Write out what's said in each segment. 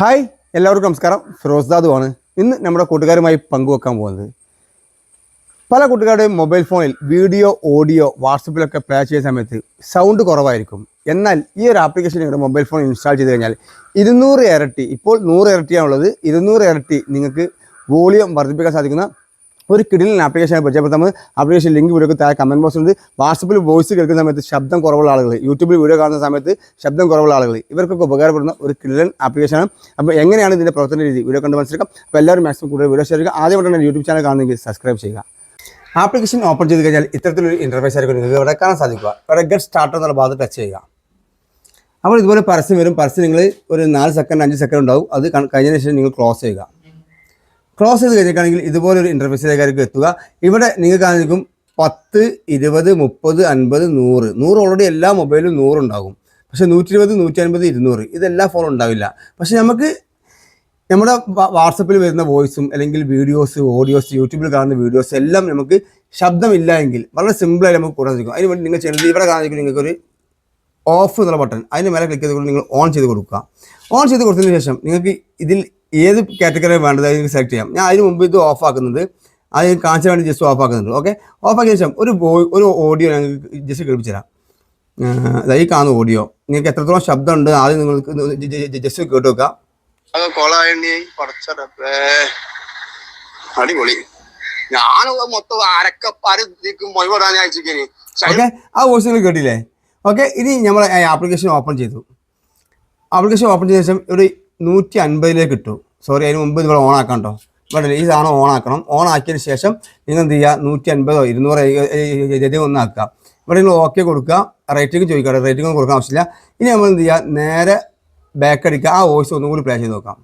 Hi എല്ലാവർക്കും നമസ്കാരം. ഫിറോസ് ആണ് ഇന്ന് നമ്മുടെ കൂട്ടുകാരുമായി പങ്കുവെക്കാൻ പോകുന്നത്. പല കൂട്ടുകാരുടെയും മൊബൈൽ ഫോണിൽ വീഡിയോ ഓഡിയോ വാട്സപ്പിലൊക്കെ പ്ലേ ചെയ്യുന്ന സമയത്ത് സൗണ്ട് കുറവായിരിക്കും. എന്നാൽ ഈ ഒരു ആപ്ലിക്കേഷൻ നിങ്ങളുടെ മൊബൈൽ ഫോൺ ഇൻസ്റ്റാൾ ചെയ്ത് കഴിഞ്ഞാൽ ഇരുന്നൂറ് ഇരട്ടി ഇപ്പോൾ നൂറ് ഇരട്ടിയാണുള്ളത്. ഇരുന്നൂറ് ഇരട്ടി നിങ്ങൾക്ക് വോളിയം വർദ്ധിപ്പിക്കാൻ സാധിക്കുന്ന ഒരു കിടിലിന് ആപ്ലിക്കേഷനെ നമ്മൾ ആപ്ലിക്കേഷൻ ലിങ്ക് വീഡിയോക്ക് താഴെ കമന്റ് ബോക്സ് ഉണ്ട്. വാട്സപ്പിൽ വോയിസ് കേൾക്കുന്ന സമയത്ത് ശബ്ദം കുറവുള്ള ആളുകൾ യൂട്യൂബിൽ വീഡിയോ കാണുന്ന സമയത്ത് ശബ്ദം കുറവുള്ള ആളുകൾ ഇവർക്കൊക്കെ ഉപകാരപ്പെടുന്ന ഒരു കിടിലൻ ആപ്ലിക്കേഷനാണ് അപ്പോൾ എങ്ങനെയാണ് ഇതിന്റെ പ്രവർത്തന രീതി? വീഡിയോ കണ്ട് മനസ്സിലാക്കാം. അപ്പോൾ എല്ലാവരും മാക്സിമം കൂടുതൽ വീഡിയോ ഷെയർ ചെയ്യുക. ആദ്യമായിട്ടാണ് യൂട്യൂബ് ചാനൽ കാണുന്നെങ്കിൽ സബ്സ്ക്രൈബ് ചെയ്യുക. ആപ്ലിക്കേഷൻ ഓപ്പൺ ചെയ്ത് കഴിഞ്ഞാൽ ഇത്തരത്തിലൊരു ഇന്റർഫേസ് ആയിരിക്കും നിങ്ങൾക്ക് ഇവിടെ കാണാൻ സാധിക്കുക. ഇവിടെ ഗെറ്റ് സ്റ്റാർട്ട് എന്നുള്ള ഭാഗത്ത് ടച്ച് ചെയ്യുക. അപ്പോൾ ഇതുപോലെ പരസ്യം വരും. പരസ്യം നിങ്ങൾ ഒരു നാല് സെക്കൻഡ് അഞ്ച് സെക്കൻഡ് ഉണ്ടാവും. അത് കഴിഞ്ഞതിന് ശേഷം നിങ്ങൾ ക്ലോസ് ചെയ്യുക. ക്ലോസ് ചെയ്ത് കഴിഞ്ഞിട്ടാണെങ്കിൽ ഇതുപോലെ ഒരു ഇന്റർഫേസിലേക്കായിരിക്കും എത്തുക. ഇവിടെ നിങ്ങൾക്ക് ആയിരിക്കും പത്ത് ഇരുപത് മുപ്പത് അൻപത് നൂറ്. നൂറ് ഓൾറെഡി എല്ലാ മൊബൈലും നൂറുണ്ടാകും പക്ഷേ നൂറ്റി ഇരുപത് നൂറ്റി അൻപത് ഇരുന്നൂറ് ഇതെല്ലാ ഫോണും ഉണ്ടാവില്ല. പക്ഷേ നമുക്ക് നമ്മുടെ വാട്സപ്പിൽ വരുന്ന വോയിസും അല്ലെങ്കിൽ വീഡിയോസ് ഓഡിയോസ് യൂട്യൂബിൽ കാണുന്ന വീഡിയോസ് എല്ലാം നമുക്ക് ശബ്ദമില്ല എങ്കിൽ വളരെ സിമ്പിളായി നമുക്ക് കൂടാൻ സാധിക്കും. അതിന് വേണ്ടി നിങ്ങൾ ചെയ്യുന്നത് ഇവിടെ കാണിക്കും നിങ്ങൾക്കൊരു ഓഫ് എന്നുള്ള ബട്ടൺ അതിന് മേലെ ക്ലിക്ക് ചെയ്തുകൊണ്ട് നിങ്ങൾ ഓൺ ചെയ്ത് കൊടുക്കുക. ഓൺ ചെയ്ത് കൊടുത്തതിന് ശേഷം നിങ്ങൾക്ക് ഇതിൽ ഏത് കാറ്റഗറി വേണ്ടത് അതിന് സെലക്ട് ചെയ്യാം. ഞാൻ അതിന് മുമ്പ് ഇത് ഓഫ് ആക്കുന്നത് അത് ഞാൻ കാണിച്ചാൽ വേണ്ടി ജസ്റ്റ് ഓഫ് ആക്കുന്നുണ്ട്. ഓക്കെ ഓഫ് ആക്കിയ ശേഷം ഒരു ഒരു ഓഡിയോ ഞങ്ങൾക്ക് ജസ്റ്റ് കേൾപ്പിച്ചു തരാം ഈ കാണുന്ന ഓഡിയോ നിങ്ങൾക്ക് എത്രത്തോളം ശബ്ദമുണ്ട് ആദ്യം നിങ്ങൾക്ക് ജസ്റ്റ് കേട്ട് അടിപൊളി. ഞാനത് മൊത്തം അരക്കപ്പാര് ഓക്കെ ആ വോയിസ് നിങ്ങൾ കേട്ടില്ലേ? ഓക്കെ ഇനി നമ്മൾ ആപ്ലിക്കേഷൻ ഓപ്പൺ ചെയ്തു. ആപ്ലിക്കേഷൻ ഓപ്പൺ ചെയ്ത ശേഷം ഒരു നൂറ്റി അൻപതിലേക്ക് ഇട്ടു സോറി അതിന് മുമ്പ് നിങ്ങൾ ഓൺ ആക്കണ്ടോ കേട്ടോ ഇവിടെ ഈ സാധനം ഓൺ ആക്കണം. ഓൺ ആക്കിയതിന് ശേഷം നിങ്ങൾ എന്ത് ചെയ്യുക? നൂറ്റി അൻപതോ ഇരുന്നൂറോ ജതി ഒന്നാക്കുക ഇവിടെ നിങ്ങൾ ഓക്കെ കൊടുക്കുക. റേറ്റിംഗ് ചോദിക്കുക റേറ്റിംഗ് ഒന്നും കൊടുക്കാൻ ആവശ്യമില്ല. ഇനി നമ്മൾ എന്ത് ചെയ്യുക? നേരെ ബാക്ക് അടിക്കുക. ആ വോയിസ് ഒന്നും കൂടി പ്ലേ ചെയ്ത് നോക്കാം.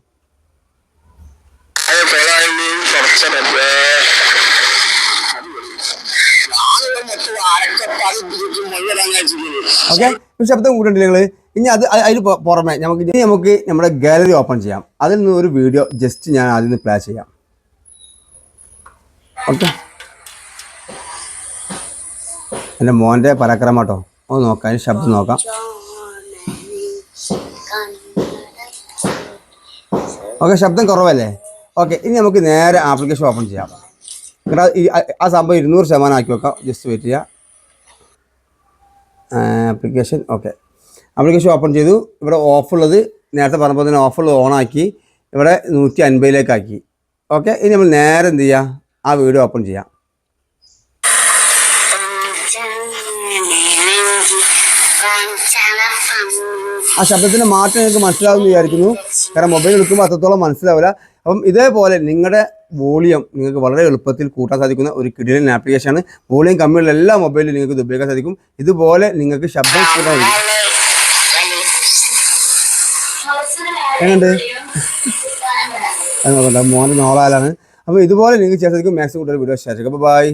ഓക്കെ ശബ്ദം കൂട്ടുന്നുണ്ട് നിങ്ങൾ ഇനി അത് അതിന് പുറമെ നമുക്ക് ഇനി നമുക്ക് നമ്മുടെ ഗാലറി ഓപ്പൺ ചെയ്യാം. അതിൽ നിന്ന് ഒരു വീഡിയോ ജസ്റ്റ് ഞാൻ ആദ്യം നിന്ന് പ്ലേ ചെയ്യാം. ഓക്കെ എന്റെ മോന്റെ പരാക്രമാട്ടോ ഒന്ന് നോക്കാം ശബ്ദം നോക്കാം. ഓക്കെ ശബ്ദം കുറവല്ലേ? ഓക്കെ ഇനി നമുക്ക് നേരെ ആപ്ലിക്കേഷൻ ഓപ്പൺ ചെയ്യാം. ആ സംഭവം ഇരുന്നൂറ് ശതമാനം ആക്കി വെക്കാം. ജസ്റ്റ് വെയിറ്റ് ചെയ്യാം. ആപ്ലിക്കേഷൻ ഓക്കെ ആപ്ലിക്കേഷൻ ഓപ്പൺ ചെയ്തു. ഇവിടെ ഓഫുള്ളത് നേരത്തെ പറഞ്ഞപ്പോൾ തന്നെ ഓഫുള്ളത് ഓണാക്കി ഇവിടെ നൂറ്റി അൻപതിലേക്കാക്കി ഓക്കെ ഇനി നമ്മൾ നേരെ എന്ത് ചെയ്യുക ആ വീഡിയോ ഓപ്പൺ ചെയ്യാം. ആ ശബ്ദത്തിന്റെ മാറ്റം നിങ്ങൾക്ക് മനസ്സിലാവുമെന്ന് വിചാരിക്കുന്നു. കാരണം മൊബൈൽ എടുക്കുമ്പോൾ അത്രത്തോളം മനസ്സിലാവില്ല. അപ്പം ഇതേപോലെ നിങ്ങളുടെ വോളിയം നിങ്ങൾക്ക് വളരെ എളുപ്പത്തിൽ കൂട്ടാൻ സാധിക്കുന്ന ഒരു കിടിലൻ ആപ്ലിക്കേഷനാണ് വോളിയം കമ്മിയുള്ള എല്ലാ മൊബൈലും നിങ്ങൾക്ക് ഇത് ഉപയോഗിക്കാൻ സാധിക്കും. ഇതുപോലെ നിങ്ങൾക്ക് ശബ്ദം കൂട്ടാൻ സാധിക്കും എങ്ങനെയുണ്ട്? അത് മോന്റെ നോളാലാണ് അപ്പോൾ ഇതുപോലെ നിങ്ങൾക്ക് ചെയ്യാൻ മാക്സിമം കൂടുതൽ വീഡിയോ. ഷെയർ ചെയ്യുക അപ്പോൾ ബൈ.